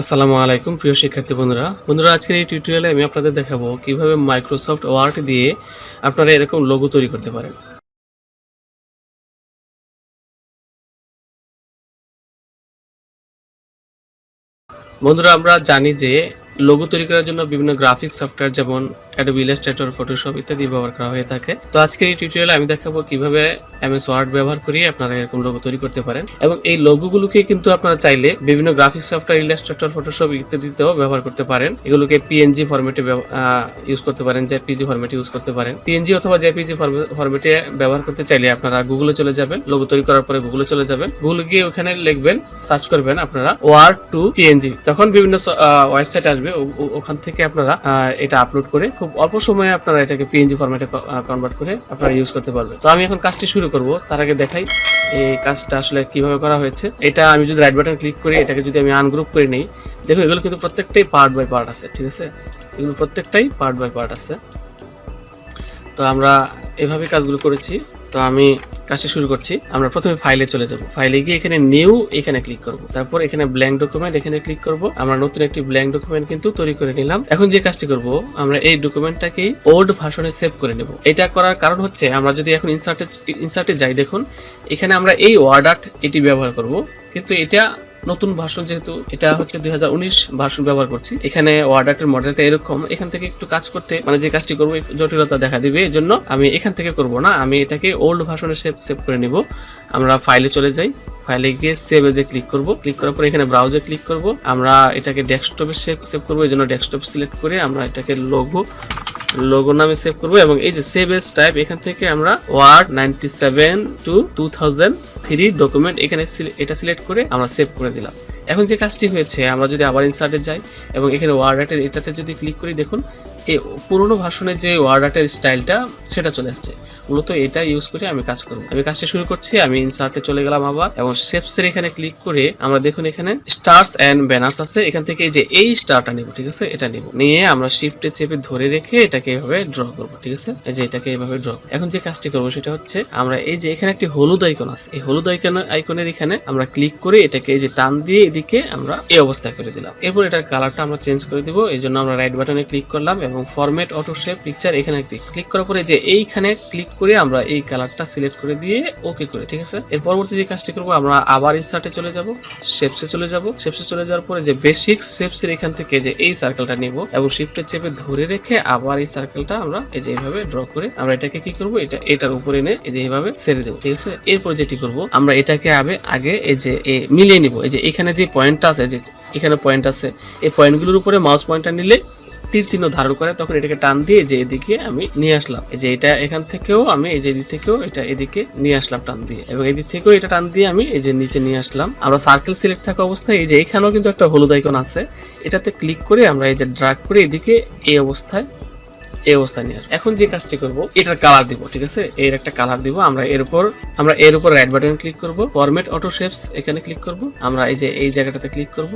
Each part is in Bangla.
আসসালামু আলাইকুম, প্রিয় শিক্ষার্থী বন্ধুরা। বন্ধুরা, আজকের এই টিউটোরিয়ালে আমি আপনাদের দেখাবো কীভাবে মাইক্রোসফট ওয়ার্ড দিয়ে আপনারা এরকম লোগো তৈরি করতে পারেন। বন্ধুরা, আমরা জানি যে লোগো তৈরি করার জন্য বিভিন্ন গ্রাফিক্স সফটওয়্যার যেমন অ্যাডোবি ইলাস্ট্রেটর ফটোশপ ইত্যাদি ব্যবহার করা হয়ে থাকে। তো আজকের এই টিউটোরিয়ালে আমি দেখাবো কীভাবে এমএস ওয়ার্ড ব্যবহার করে আপনারা এরকম লোগো তৈরি করতে পারেন এবং এই লোগোগুলোকে কিন্তু আপনারা চাইলে বিভিন্ন গ্রাফিক্স সফটওয়্যার ইলাস্ট্রেটর ফটোশপ ইত্যাদিতেও ব্যবহার করতে পারেন। এগুলোকে পিএনজি ফরম্যাটে ইউজ করতে পারেন জেপিজি ফরম্যাটে ইউজ করতে পারেন। পিএনজি অথবা জেপিজি ফরম্যাটে ব্যবহার করতে চাইলে আপনারা গুগলে চলে যাবেন লোগো তৈরি করার পরে গুগলে চলে যাবেন। গুগলে গিয়ে ওখানে লিখবেন সার্চ করবেন আপনারা ওয়ার্ড টু পিএনজি তখন বিভিন্ন ওয়েবসাইট আসবে। ও- ওখান থেকে আপনারা এটা আপলোড করে খুব অল্প সময়ে আপনারা এটাকে পিএনজি ফরম্যাটে কনভার্ট করে আপনারা ইউজ করতে পারবেন। তো আমি এখন কাজটি শুরু করব। তার আগে দেখাই এই কাজটা আসলে কীভাবে করা হয়েছে। এটা আমি যদি রাইট বাটন ক্লিক করি, এটাকে যদি আমি আনগ্রুপ করে নিই, দেখুন এগুলো কিন্তু প্রত্যেকটাই পার্ট বাই পার্ট আছে, ঠিক আছে? এগুলো প্রত্যেকটাই পার্ট বাই পার্ট আছে। তো আমরা এভাবে কাজগুলো করেছি। তো আমি কাজটা শুরু করছি। আমরা প্রথমে ফাইলে চলে যাব। ফাইলে গিয়ে এখানে নিউ এখানে ক্লিক করব। তারপর এখানে ব্ল্যাঙ্ক ডকুমেন্ট এখানে ক্লিক করব। আমরা নতুন একটি ব্ল্যাঙ্ক ডকুমেন্ট কিন্তু তৈরি করে নিলাম। এখন যে কাজটি করব, আমরা এই ডকুমেন্টটাকেই ওল্ড ভার্সনে সেভ করে নেব। এটা করার কারণ হচ্ছে, আমরা যদি এখন ইনসার্টে ইনসার্টে যাই দেখুন, এখানে আমরা এই ওয়ার্ড আর্ট এটি ব্যবহার করব। কিন্তু এটা নতুন ভার্সন যেহেতু, এটা হচ্ছে দুই ভার্সন ব্যবহার করছি। এখানে ওয়ার্ডার্টের মডেলটা এরকম, এখান থেকে একটু কাজ করতে মানে যে কাজটি করব জটিলতা দেখা দিবে, এই জন্য আমি এখান থেকে করব না, আমি এটাকে ওল্ড ভার্সনে সেভ সেভ করে নিব। আমরা ফাইলে চলে যাই, ফাইলে গিয়ে সেভ এজে ক্লিক করব, ক্লিক করার পর এখানে ব্রাউজে ক্লিক করব। আমরা এটাকে ডেস্কটপে সেভ সেভ করব, এই জন্য ডেস্কটপ সিলেক্ট করে আমরা এটাকে লোগো লোগো নামে সেভ করব এবং এই যে সেভ এস টাইপ এখান থেকে আমরা Word ninety seven to two thousand three document এখানে এটা সিলেক্ট করে আমরা সেভ করে দিলাম। এখন যে কাজটি হয়েছে, আমরা যদি আবার ইনসার্টে যাই এবং এখানে ওয়ার্ড এটাতে যদি ক্লিক করি, দেখুন পুরোনো ভাষণের যে ওয়ার্ড আর্টের স্টাইলটা সেটা চলে আসছে। মূলত এটা ইউজ করে আমি কাজ করব। আমি কাজটা শুরু করছি, আমি ইনসার্টে চলে গেলাম আবার, এবং শেপসের এখানে ক্লিক করে আমরা দেখুন এখানে স্টার্স অ্যান্ড ব্যানার্স আছে। এখান থেকে যে এই স্টারটা নিব, ঠিক আছে? এটা নেব। নিয়ে আমরা শিফটে চেপে ধরে রেখে এটাকে এভাবে ড্র করব, ঠিক আছে? এই যে এটাকে এভাবে ড্র এখন যে কাজটি করব সেটা হচ্ছে, আমরা এই যে এখানে একটি হলুদ আইকন আছে। এই হলুদ আইকন আইকনের এখানে আমরা ক্লিক করে এটাকে এই যে টান দিয়ে এদিকে আমরা এই অবস্থায় করে দিলাম। এরপর এটার কালারটা আমরা চেঞ্জ করে দিব। এই জন্য আমরা রাইট বাটনে ক্লিক করলাম এবং ফরম্যাট অটো শেপ পিকচার এখানে ক্লিক ক্লিক করার পরে যে এইখানে ক্লিক করে আমরা এই কালারটা সিলেক্ট করে দিয়ে ওকে করে, ঠিক আছে? এর পরবর্তী যে কাজটি করব, আমরা আবার ইনসার্টে চলে যাব শেপসে চলে যাব। শেপসে চলে যাওয়ার পরে যে বেসিক শেপসের এখান থেকে যে এই সার্কেলটা নিব এবং শিফটে চেপে ধরে রেখে আবার এই সার্কেলটা আমরা এই যে এইভাবে ড্র করে আমরা এটাকে কি করব, এটা, এটার উপরে এনে এই যে এইভাবে ছেড়ে দেবো, ঠিক আছে? এরপর যেটি করব, আমরা এটাকে আবে আগে এই যে মিলিয়ে নিব। এই যে এখানে যে পয়েন্টটা আছে যে এখানে পয়েন্ট আছে, এই পয়েন্টগুলোর উপরে মাউস পয়েন্টটা নিলে তীর চিহ্ন ধারণ করে, তখন এটাকে টান দিয়ে যে এদিকে আমি নিয়ে আসলাম। এই যে এটা এখান থেকেও আমি, এই যে এদিক থেকেও এটা এদিকে নিয়ে আসলাম টান দিয়ে। এবং এদিক থেকেও এটা টান দিয়ে আমি এই যে নিচে নিয়ে আসলাম। আমরা সার্কেল সিলেক্ট থাকা অবস্থায় এই যে এখানেও কিন্তু একটা হলুদ আইকন আছে। এটাতে ক্লিক করে আমরা এই যে ড্রাগ করে এদিকে এই অবস্থায় এই অবস্থায় নিয়ে আসব। এখন যে কাজটি করব, এটার কালার দিব, ঠিক আছে? এর একটা কালার দিব। আমরা এর উপর, আমরা এর উপর রাইট বাটন ক্লিক করব। ফরম্যাট অটো শেপস এখানে ক্লিক করব। আমরা এই যে এই জায়গাটাতে ক্লিক করব।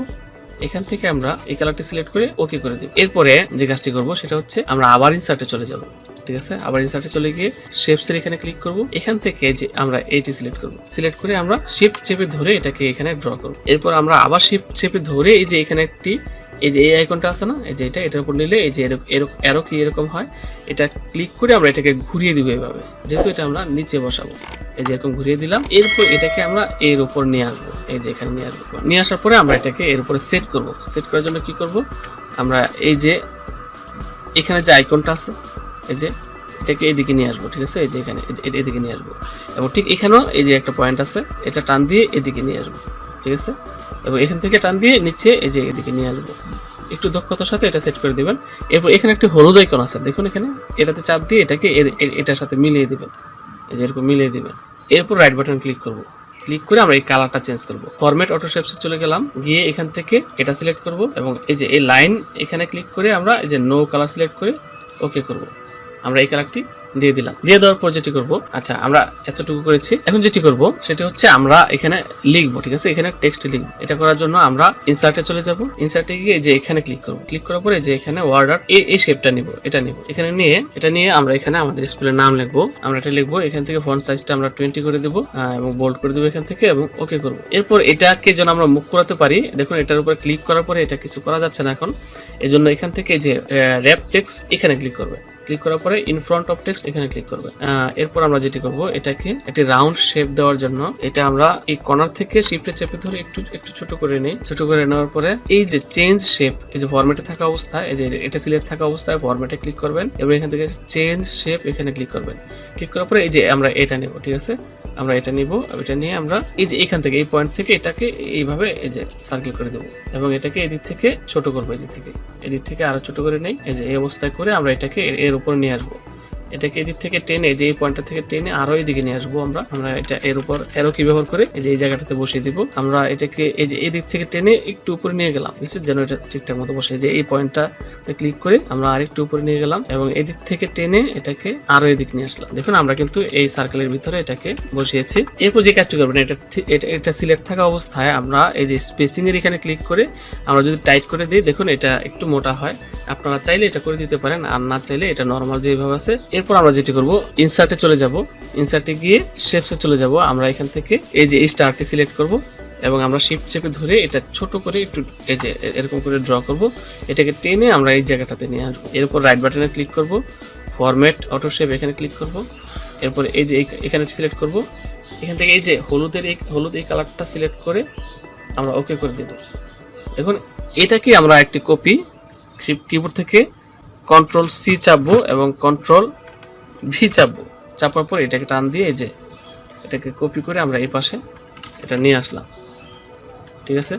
এখান থেকে আমরা এই কালারটি সিলেক্ট করে ওকে করে দিই এরপরে যে কাজটি করব সেটা হচ্ছে আমরা আবার ইনসার্টে চলে যাব। ঠিক আছে? আবার ইনসার্টে চলে গিয়ে শেপসের এখানে ক্লিক করব। এখান থেকে যে আমরা এইটি সিলেক্ট করব। সিলেক্ট করে আমরা শিফট চেপে ধরে এটাকে এখানে ড্র করব। এরপর আমরা আবার শিফট চেপে ধরে এই যে এখানে একটি এই যে এই আইকনটা আছে না এই যে এটা এটার উপর নিলে এই যে এরকম এরো কি এরকম হয় এটা ক্লিক করে আমরা এটাকে ঘুরিয়ে দিব এভাবে যেহেতু এটা আমরা নিচে বসাবো এই যে এরকম ঘুরিয়ে দিলাম এরপর এটাকে আমরা এর উপর নিয়ে আসব এই যে এখানে নিয়ে আসব নিয়ে আসার পরে আমরা এটাকে এর উপরে সেট করব সেট করার জন্য কি করব আমরা এই যে এখানে যে আইকনটা আছে এই যে এটাকে এদিকে নিয়ে আসব ঠিক আছে এই যে এখানে এদিকে নিয়ে আসব এবং ঠিক এখানেও এই যে একটা পয়েন্ট আছে এটা টান দিয়ে এদিকে নিয়ে আসব ঠিক আছে এবং এখান থেকে টান দিয়ে নিচে এই যে এদিকে নিয়ে আসব একটু দক্ষতার সাথে এটা সেট করে দিবেন। এরপর এখানে একটি হলুদ আইকন আছে। দেখুন এখানে, এটাতে চাপ দিয়ে এটাকে এটার সাথে মিলিয়ে দেবেন। এই যে এরকম মিলিয়ে দেবেন। এরপর রাইট বাটন ক্লিক করব। ক্লিক করে আমরা এই কালারটা চেঞ্জ করব। ফরম্যাট অটো শেপসে চলে গেলাম। গিয়ে এখান থেকে এটা সিলেক্ট করব এবং এই যে এই লাইন এখানে ক্লিক করে আমরা এই যে নো কালার সিলেক্ট করে ওকে করব। আমরা এই কালারটি দিয়ে দিলাম। দিয়ে দেওয়ার পর যেটি করব আচ্ছা আমরা এতটুকু করেছি। এখন যেটি করব, সেটি হচ্ছে আমরা এখানে লিখব, ঠিক আছে? এখানে টেক্সট লিখব। এটা করার জন্য আমরা ইনসার্টে চলে যাব। ইনসার্টে গিয়ে যে এখানে ক্লিক করব। ক্লিক করার পরে যে এখানে ওয়ার্ডার এই এই শেপটা নিব, এটা নিব। এখানে নিয়ে, এটা নিয়ে আমরা এখানে আমাদের স্কুলের নাম লিখব। আমরা এটা লিখব, এখান থেকে ফন্ট সাইজটা আমরা টোয়েন্টি করে দেবো এবং বোল্ড করে দেবো এখান থেকে, এবং ওকে করব। এরপর এটাকে যেন আমরা মুখ করাতে পারি, দেখুন এটার উপর ক্লিক করার পরে এটা কিছু করা যাচ্ছে না এখন। এই জন্য এখান থেকে যে র্যাপ টেক্স এখানে ক্লিক করবে। ক্লিক করার পরে ইন ফ্রন্ট অফ টেক্সট এখানে ক্লিক করবে। এরপর আমরা যেটি করব, এটাকে একটি রাউন্ড শেপ দেওয়ার জন্য, এটা আমরা এই কর্নার থেকে শিফটে চেপে ধরে একটু একটু ছোট করে নিই। ছোট করে নেওয়ার পরে এই যে চেঞ্জ শেপ এই যে ফরম্যাটে থাকা অবস্থায় এই যে এটা সিলেক্ট থাকা অবস্থায় ফরম্যাটে ক্লিক করবেন, এবং এখান থেকে চেঞ্জ শেপ এখানে ক্লিক করবেন। ক্লিক করার পরে এই যে আমরা এটা নেব, ঠিক আছে? আমরা এটা নিব এটা নিয়ে আমরা এই যে এখান থেকে, এই পয়েন্ট থেকে এটাকে এইভাবে এই যে সার্কেল করে দেবো। এবং এটাকে এদিক থেকে ছোট করব, এদিক থেকে। এদিক থেকে আরও ছোট করে নেই, এই যে এই অবস্থায় করে আমরা এটাকে এর- উপর নিয়ে আসব। এটাকে এদিক থেকে টেনে, যে এই পয়েন্টটা থেকে টেনে আরও এদিকে নিয়ে আসব আমরা। আমরা এটা এর উপর এরো কি ব্যবহার করে এই যে এই জায়গাটাতে বসিয়ে দিব। আমরা এটাকে এই যে এদিক থেকে টেনে একটু উপরে নিয়ে গেলাম যেন এটা ঠিকঠাক মতো বসে। যে এই পয়েন্টটাতে ক্লিক করে আমরা আরেকটু উপরে নিয়ে গেলাম এবং এদিক থেকে টেনে এটাকে আরও এদিক নিয়ে আসলাম। দেখুন, আমরা কিন্তু এই সার্কেলের ভিতরে এটাকে বসিয়েছি। এরপর যে কাজটি করবেন, এটা এটা সিলেক্ট থাকা অবস্থায় আমরা এই যে স্পেসিং এর এখানে ক্লিক করে আমরা যদি টাইট করে দিই, দেখুন, এটা একটু মোটা হয়। আপনারা চাইলে এটা করে দিতে পারেন, আর না চাইলে এটা নর্মাল যেভাবে আছে। এরপর আমরা যেটি করব ইনসার্টে চলে যাব। ইনসার্টে গিয়ে শেপসে চলে যাব। আমরা এখান থেকে এই যে স্টারটি সিলেক্ট করব এবং আমরা শিফট চেপে ধরে এটা ছোট করে একটু এই যে এরকম করে ড্র করব। এটাকে টেনে আমরা এই জায়গাটাতে নিয়ে আসব। এরপর রাইট বাটনে ক্লিক করব। ফরম্যাট অটো শেপ এখানে ক্লিক করব। এরপর এই যে এখানে সিলেক্ট করব। এখান থেকে এই যে হলুদের এই হলুদ এই কালারটা সিলেক্ট করে আমরা ওকে করে দেব। দেখুন এটাকে আমরা একটি কপি কিবোর্ড থেকে কন্ট্রোল সি চাপবো এবং কন্ট্রোল ভি চাপবো। চাপার পর এটাকে টান দিয়ে এই যে এটাকে কপি করে আমরা এই পাশে এটা নিয়ে আসলাম। ঠিক আছে?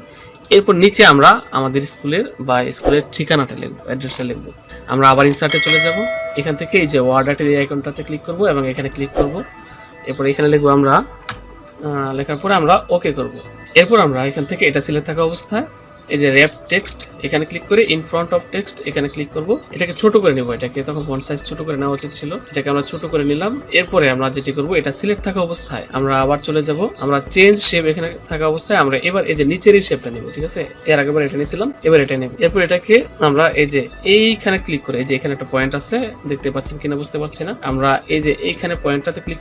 এরপর নিচে আমরা আমাদের স্কুলের বা স্কুলের ঠিকানাটা লিখব অ্যাড্রেসটা লিখব। আমরা আবার ইনসার্টে চলে যাব। এখান থেকে এই যে ওয়ার্ড আর্টের এই আইকনটাতে ক্লিক করব এবং এখানে ক্লিক করব। এরপর এখানে লিখব আমরা লেখার পরে আমরা ওকে করব। এরপর আমরা এখান থেকে এটা সিলেক্ট থাকা অবস্থায় এই যে র্যাপ টেক্সট এখানে ক্লিক করে ইন ফ্রন্ট অফ টেক্সট এখানে ক্লিক করব। এটাকে ছোট করে নেব, এটাকে তখন ফন্ট সাইজ ছোট করে নেওয়া উচিত ছিল। এটাকে আমরা ছোট করে নিলাম। এরপরে আমরা যেটি করব, এটা সিলেক্ট থাকা অবস্থায় আমরা আবার চলে যাব। আমরা চেঞ্জ শেপ এখানে থাকা অবস্থায় আমরা এবার এই যে নিচের এই শেপটা নেব, ঠিক আছে? এর আগেবার এটা নিয়েছিলাম, এবার এটা নেব। এরপর এটাকে আমরা এই যে এইখানে ক্লিক করে, এই যে এখানে একটা পয়েন্ট আছে, দেখতে পাচ্ছেন কিনা বুঝতে পারছি না। আমরা এই যে এইখানে পয়েন্টটাতে ক্লিক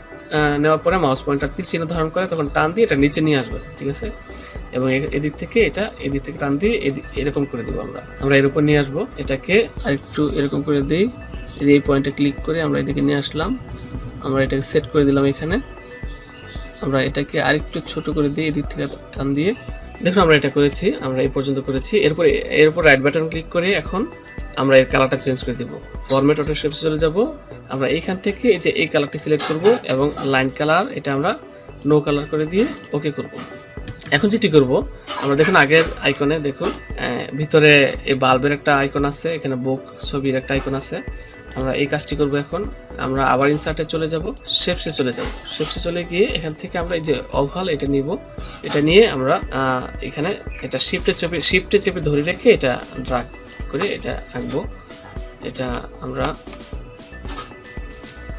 নেওয়ার পরে মাউস পয়েন্টার তীর চিহ্ন ধারণ করে তখন টান দিয়ে এটা নিচে নিয়ে আসবে, ঠিক আছে? এবং এদিক থেকে এটা, এদিক থেকে টান দিয়ে এরকম করে দেবো আমরা। আমরা এর উপর নিয়ে আসব। এটাকে আরেকটু এরকম করে দিই। এই পয়েন্টে ক্লিক করে আমরা এদিকে নিয়ে আসলাম। আমরা এটাকে সেট করে দিলাম এখানে। আমরা এটাকে আরেকটু ছোট করে দিই এদিক থেকে টান দিয়ে দেখুন আমরা এটা করেছি, আমরা এই পর্যন্ত করেছি। এরপরে এর উপর রাইট বাটন ক্লিক করে এখন আমরা এর কালারটা চেঞ্জ করে দিব। ফরম্যাট অটো শেপস চলে যাব। আমরা এইখান থেকে এই যে এই কালারটি সিলেক্ট করব এবং লাইন কালার এটা আমরা নো কালার করে দিয়ে ওকে করব। এখন যেটি করব, আমরা দেখুন আগের আইকনে দেখুন ভিতরে এই বাল্বের একটা আইকন আছে, এখানে বুক ছবির একটা আইকন আছে। আমরা এই কাজটি করব এখন। আমরা আবার ইনসার্টে চলে যাব শেপসে চলে যাব। শেপসে চলে গিয়ে এখান থেকে আমরা এই যে ওভাল এটা নিব। এটা নিয়ে আমরা এখানে এটা শিফটে চেপে শিফটে চেপে ধরে রেখে এটা ড্রাগ করে এটা আঁকবো এটা আমরা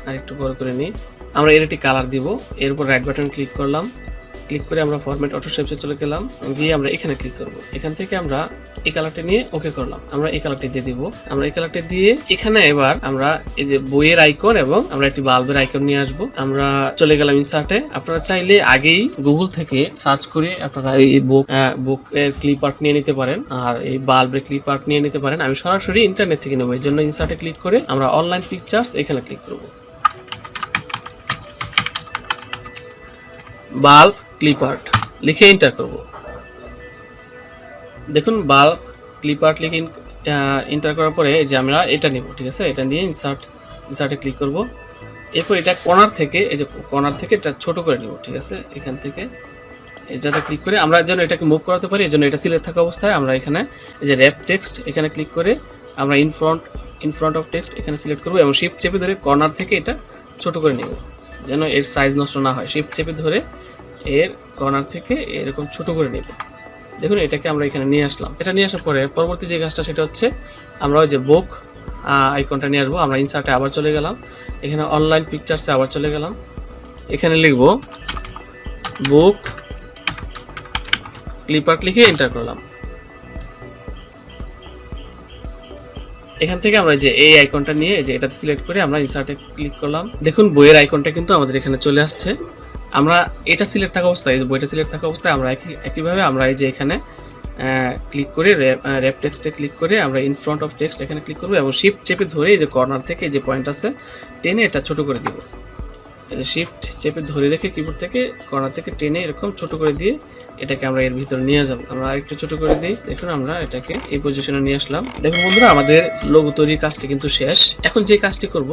আরেকটু বড় করে নিই। আমরা এর একটি কালার দিব। এর উপর রাইট বাটন ক্লিক করলাম। ক্লিক করে আমরা ফরম্যাট অটো শেপসে চলে গেলাম, গিয়ে আমরা এখানে ক্লিক করব। এখান থেকে আমরা এই কালারটা নিয়ে ওকে করলাম। আমরা এই কালারটি দিয়ে দিব। আমরা এই কালারটি দিয়ে এখানে এবার আমরা এই যে বইয়ের আইকন এবং আমরা একটি বাল্বের আইকন নিয়ে আসব। আমরা চলে গেলাম ইনসার্টে আপনারা চাইলে আগেই গুগল থেকে সার্চ করে আপনারা এই বুক বুক ক্লিপ আর্ট নিয়ে নিতে পারেন। আর এই বাল্বের ক্লিপ আর্ট নিয়ে নিতে পারেন। আমি সরাসরি ইন্টারনেট থেকে নেব। এর জন্য ইনসার্টে ক্লিক করে আমরা অনলাইন পিকচার্স এখানে ক্লিক করব। বাল্ব ক্লিপ আর্ট লিখে এন্টার করব। দেখুন বাল্ব ক্লিপ আর্ট লিখে এন্টার করার পরে যে আমরা এটা নিব, ঠিক আছে? এটা নিয়ে ইনসার্ট ইনসার্টে ক্লিক করব। এরপর এটা কর্নার থেকে, এই যে কর্নার থেকে এটা ছোট করে নিব, ঠিক আছে? এখান থেকে এটাতে ক্লিক করে আমরা যেন এটাকে মুভ করাতে পারি, এই জন্য এটা সিলেক্ট থাকা অবস্থায় আমরা এখানে এই যে র্যাপ টেক্সট এখানে ক্লিক করে আমরা in front in front of text এখানে সিলেক্ট করব এবং শিফট চেপে ধরে কর্নার থেকে এটা ছোট করে নেব, যেন এর সাইজ নষ্ট না হয়। শিফট চেপে ধরে এর কর্নার থেকে এরকম ছোট করে নেব। দেখুন, এটাকে আমরা এখানে নিয়ে আসলাম। এটা নিয়ে আসার পরে পরবর্তী যে কাজটা সেটা হচ্ছে আমরা ওই যে বুক আইকনটা নিয়ে আসব। আমরা ইনসার্টে আবার চলে গেলাম। এখানে অনলাইন পিকচার্সে আবার চলে গেলাম। এখানে লিখব, বুক ক্লিপার লিখে এন্টার করলাম। এখান থেকে আমরা যে এই আইকনটা নিয়ে যে এটাতে সিলেক্ট করে আমরা ইনসার্টে ক্লিক করলাম। দেখুন, বইয়ের আইকনটা কিন্তু আমাদের এখানে চলে আসছে। আমরা এটা সিলেক্ট থাকা অবস্থায়, এই বইটা সিলেক্ট থাকা অবস্থায় আমরা একই, একইভাবে আমরা এই যে এখানে ক্লিক করে র্যাপ টেক্সটে ক্লিক করে আমরা ইন ফ্রন্ট অফ টেক্সট এখানে ক্লিক করব এবং শিফট চেপে ধরে এই যে কর্নার থেকে যে পয়েন্ট আছে, টেনে এটা ছোট করে দিব। শিফট চেপে ধরে রেখে কিবোর্ড থেকে কর্নার থেকে টেনে এরকম ছোট করে দিয়ে এটাকে আমরা এর ভিতরে নিয়ে যাব। আমরা আরেকটু ছোট করে দিই, দেখুন আমরা এটাকে এই পজিশনে নিয়ে আসলাম। দেখুন বন্ধুরা, আমাদের লোগো তৈরির কাজটি কিন্তু শেষ। এখন যে কাজটি করব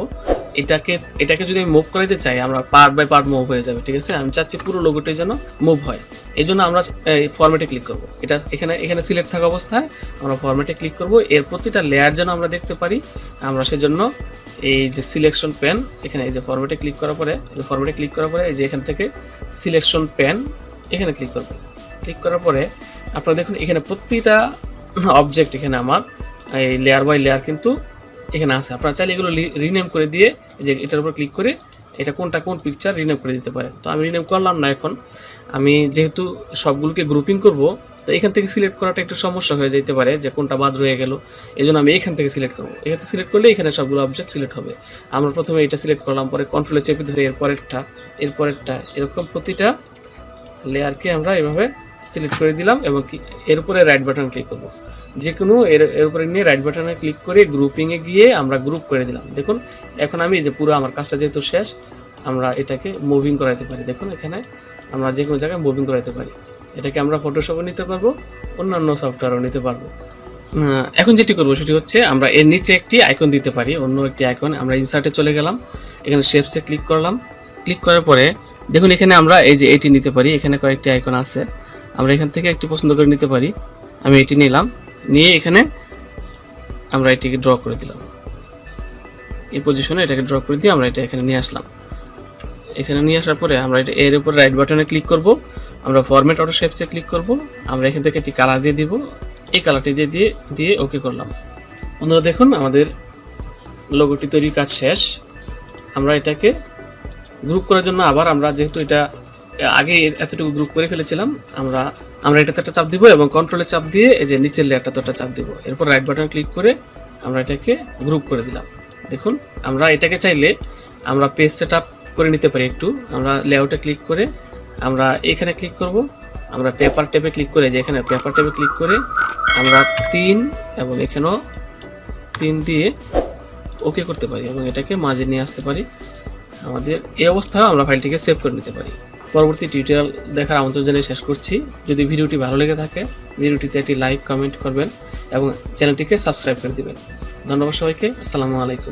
এটাকে এটাকে যদি আমি মুভ করাইতে চাই, আমরা পার্ট বাই পার্ট মুভ হয়ে যাবে, ঠিক আছে? আমি চাচ্ছি পুরো লোগোটি যেন মুভ হয়। এই জন্য আমরা, এই ফরম্যাটে ক্লিক করব। এটা এখানে এখানে সিলেক্ট থাকা অবস্থায় আমরা ফরম্যাটে ক্লিক করব। এর প্রতিটা লেয়ার যেন আমরা দেখতে পারি, আমরা সেজন্য এই যে সিলেকশন প্যান এখানে এই যে ফরম্যাটে ক্লিক করার পরে ফরম্যাটে ক্লিক করার পরে, এই যে এখান থেকে সিলেকশন প্যান এখানে ক্লিক করবেন ক্লিক করার পরে, আপনারা দেখুন, এখানে প্রতিটা অবজেক্ট এখানে আমার, এই লেয়ার বাই লেয়ার কিন্তু এখানে আছে। আপনারা চাইলে এগুলো রিনেম করে দিয়ে যে এটার উপর ক্লিক করে এটা কোনটা কোন পিকচার রিনেম করে দিতে পারে তো আমি রিনেম করলাম না এখন। আমি যেহেতু সবগুলোকে গ্রুপিং করব, তো এখান থেকে সিলেক্ট করাটা একটু সমস্যা হয়ে যেতে পারে যে কোনটা বাদ রয়ে গেল। এই জন্য আমি এখান থেকে সিলেক্ট করব। এখান থেকে সিলেক্ট করলে এখানে সবগুলো অবজেক্ট সিলেক্ট হবে। আমরা প্রথমে এটা সিলেক্ট করলাম, পরে কন্ট্রোলে চেপে ধরে এর পরেরটা এর এরকম প্রতিটা লেয়ারকে আমরা এভাবে সিলেক্ট করে দিলাম এবং কি এর উপরে রাইট বাটন ক্লিক করব। যে কোনো এর এর উপরে নিয়ে রাইট বাটনে ক্লিক করে গ্রুপিংয়ে গিয়ে আমরা গ্রুপ করে দিলাম। দেখুন, এখন আমি যে পুরো আমার কাজটা যেহেতু শেষ, আমরা এটাকে মুভিং করাইতে পারি। দেখুন, এখানে আমরা যে কোনো জায়গায় মুভিং করাইতে পারি। এটাকে আমরা ফটোশপও নিতে পারব, অন্যান্য সফটওয়্যারও নিতে পারব। এখন যেটি করব সেটি হচ্ছে আমরা এর নিচে একটি আইকন দিতে পারি, অন্য একটি আইকন আমরা ইনসার্টে চলে গেলাম, এখানে শেপসে ক্লিক করলাম। ক্লিক করার পরে দেখুন, এখানে আমরা এই যে এটি নিতে পারি, এখানে কয়েকটি আইকন আছে। আমরা এখান থেকে একটি পছন্দ করে নিতে পারি। আমি এটি নিলাম। নিয়ে এখানে আমরা এটিকে ড্র করে দিলাম। এই পজিশনে এটাকে ড্র করে দিয়ে আমরা এটা এখানে নিয়ে আসলাম। এখানে নিয়ে আসার পরে আমরা এটা এর উপর রাইট বাটনে ক্লিক করব। আমরা ফরম্যাট অটো শেপসে ক্লিক করব। আমরা এখান থেকে একটি কালার দিয়ে দিব। এই কালারটি দিয়ে দিয়ে দিয়ে ওকে করলাম। বন্ধুরা দেখুন, আমাদের লোগোটি তৈরির কাজ শেষ। আমরা এটাকে গ্রুপ করার জন্য আবার আমরা যেহেতু এটা আগে এতটুকু গ্রুপ করে ফেলেছিলাম, আমরা আমরা এটাতে একটা চাপ দিব এবং কন্ট্রোলে চাপ দিয়ে এই যে নিচের লেয়ারটাতে একটা চাপ দিব। এরপর রাইট বাটন ক্লিক করে আমরা এটাকে গ্রুপ করে দিলাম। দেখুন, আমরা এটাকে চাইলে আমরা পেজ সেট করে নিতে পারি একটু। আমরা লেআউটে ক্লিক করে আমরা এখানে ক্লিক করব। আমরা পেপার ট্যাবে ক্লিক করে যে এখানে পেপার ট্যাবে ক্লিক করে আমরা তিন এবং এখানেও তিন দিয়ে ওকে করতে পারি এবং এটাকে মাঝে নিয়ে আসতে পারি। আমাদের এই অবস্থায় আমরা ফাইলটিকে সেভ করে নিতে পারি। পরবর্তী টিউটোরিয়াল দেখার আমন্ত্রণ জানিয়ে শেষ করছি। যদি ভিডিওটি ভালো লেগে থাকে, ভিডিওটিতে একটি লাইক কমেন্ট করবেন এবং চ্যানেলটিকে সাবস্ক্রাইব করে দেবেন। ধন্যবাদ সবাইকে, আসসালামু আলাইকুম।